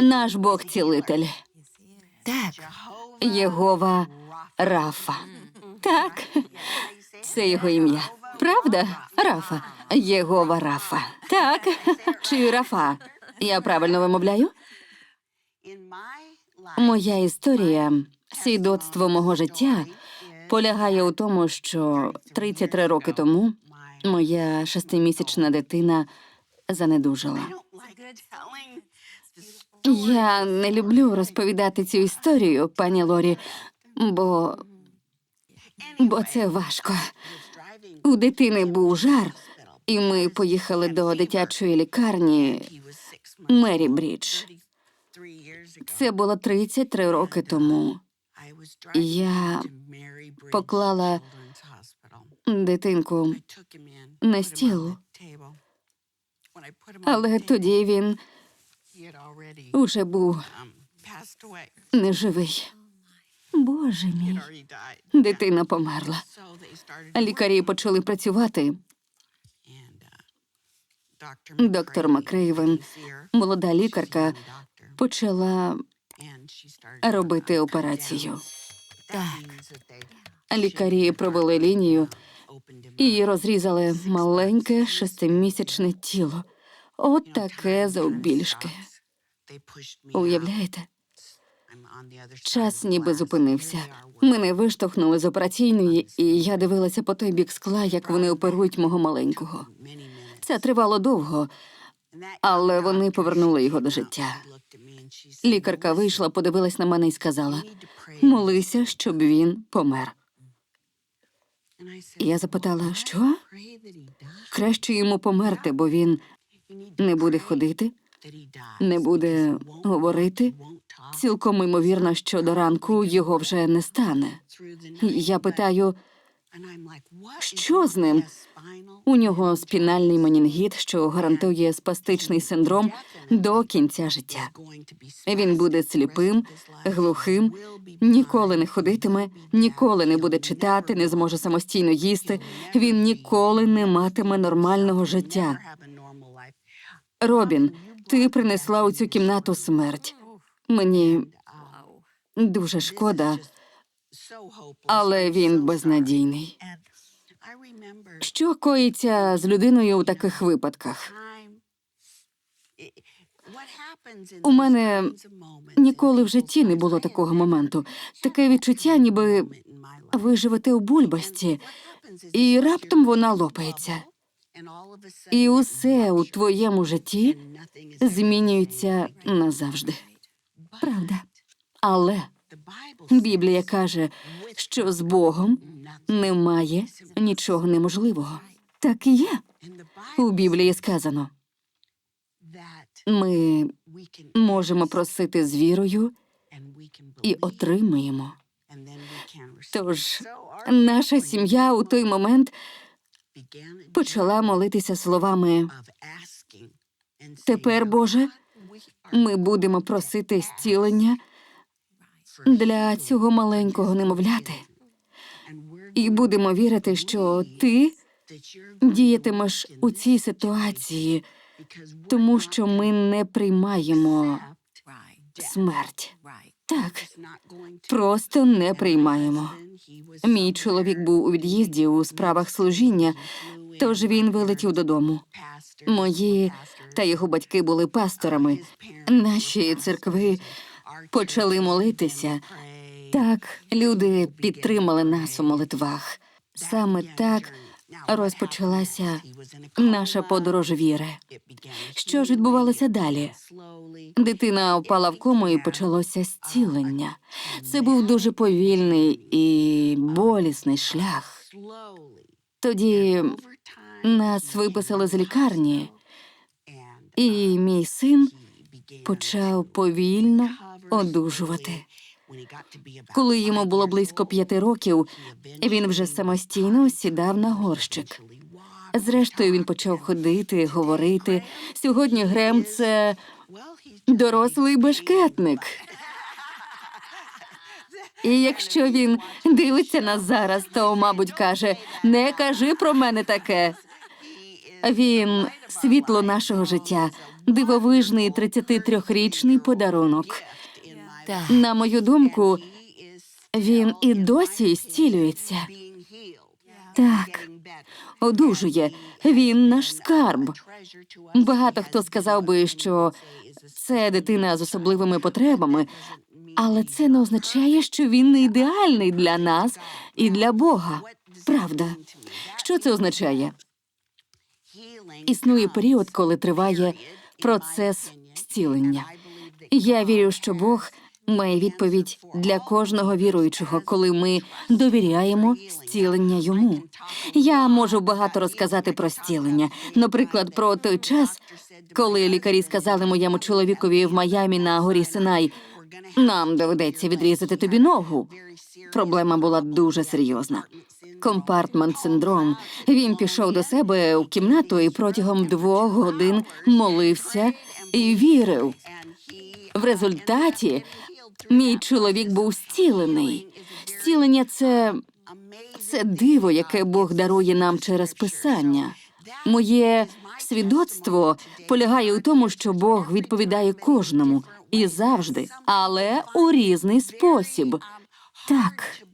Наш Бог цілитель. Так, Єгова Рафа. Так, це його ім'я. Правда? Рафа. Єгова Рафа. Так. Чи Рафа? Я правильно вимовляю? Моя історія, свідоцтво мого життя полягає у тому, що 33 роки тому моя шестимісячна дитина занедужала. Я не люблю розповідати цю історію, пані Лорі, бо, бо це важко. У дитини був жар, і ми поїхали до дитячої лікарні Мері Брідж. Це було 33 роки тому. Я поклала дитинку на стіл, але тоді він уже був неживий. Боже мій, дитина померла. Лікарі почали працювати. Доктор Макрейвен, молода лікарка, почала робити операцію. так. Лікарі провели лінію і розрізали маленьке шестимісячне тіло. От таке завбільшки. Уявляєте? Час ніби зупинився. Мене виштовхнули з операційної, і я дивилася по той бік скла, як вони оперують мого маленького. Це тривало довго, але вони повернули його до життя. Лікарка вийшла, подивилась на мене і сказала: молися, щоб він помер. Я запитала, що? Краще йому померти, бо він не буде ходити, не буде говорити. Цілком ймовірно, що до ранку його вже не стане. Я питаю, що з ним? У нього спінальний менінгіт, що гарантує спастичний синдром до кінця життя. Він буде сліпим, глухим, ніколи не ходитиме, ніколи не буде читати, не зможе самостійно їсти. Він ніколи не матиме нормального життя. Робін, ти принесла у цю кімнату смерть. Мені дуже шкода, але він безнадійний. Що коїться з людиною у таких випадках? У мене Ніколи в житті не було такого моменту. Таке відчуття, ніби ви живете у бульбасті, і раптом вона лопається. І усе у твоєму житті змінюється назавжди. Правда. Але Біблія каже, що з Богом немає нічого неможливого. Так і є. У Біблії сказано: ми можемо просити з вірою і отримаємо. Тож наша сім'я у той момент почала молитися словами: Тепер, Боже, ми будемо просити зцілення для цього маленького немовляти, і будемо вірити, що ти діятимеш у цій ситуації, тому що ми не приймаємо смерть. Так, просто не приймаємо. Мій чоловік був у від'їзді у справах служіння, тож він вилетів додому. Мої та його батьки були пасторами. Наші церкви почали молитися. Так, люди підтримали нас у молитвах. Саме так розпочалася наша подорож віри. Що ж відбувалося далі? Дитина впала в кому і почалося зцілення. Це був дуже повільний і болісний шлях. Тоді нас виписали з лікарні, і мій син почав повільно одужувати. Коли йому було близько п'яти років, він вже самостійно сідав на горщик. Зрештою, він почав ходити, говорити. Сьогодні Грем це дорослий бешкетник. І якщо він дивиться нас зараз, то, мабуть, каже: не кажи про мене таке. Він світло нашого життя, дивовижний 33-річний подарунок. На мою думку, він і досі зцілюється. Так, одужує. Він наш скарб. Багато хто сказав би, що це дитина з особливими потребами, але це не означає, що він не ідеальний для нас і для Бога. Правда. Що це означає? Існує період, коли триває процес зцілення. Я вірю, що Бог має відповідь для кожного віруючого, коли ми довіряємо зцілення йому. Я можу багато розказати про зцілення. Наприклад, про той час, коли лікарі сказали моєму чоловікові в Майамі на горі Синай, нам доведеться відрізати тобі ногу. Проблема була дуже серйозна. Компартмент синдром. Він пішов до себе у кімнату і протягом двох годин молився і вірив. В результаті мій чоловік був зцілений. Зцілення це, це диво, яке Бог дарує нам через писання. Моє свідоцтво полягає у тому, що Бог відповідає кожному і завжди, але у різний спосіб. Так,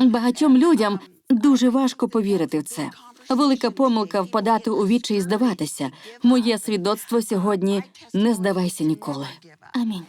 багатьом людям дуже важко повірити в це. Велика помилка впадати у вічі і здаватися. Моє свідоцтво сьогодні не здавайся ніколи. Амінь.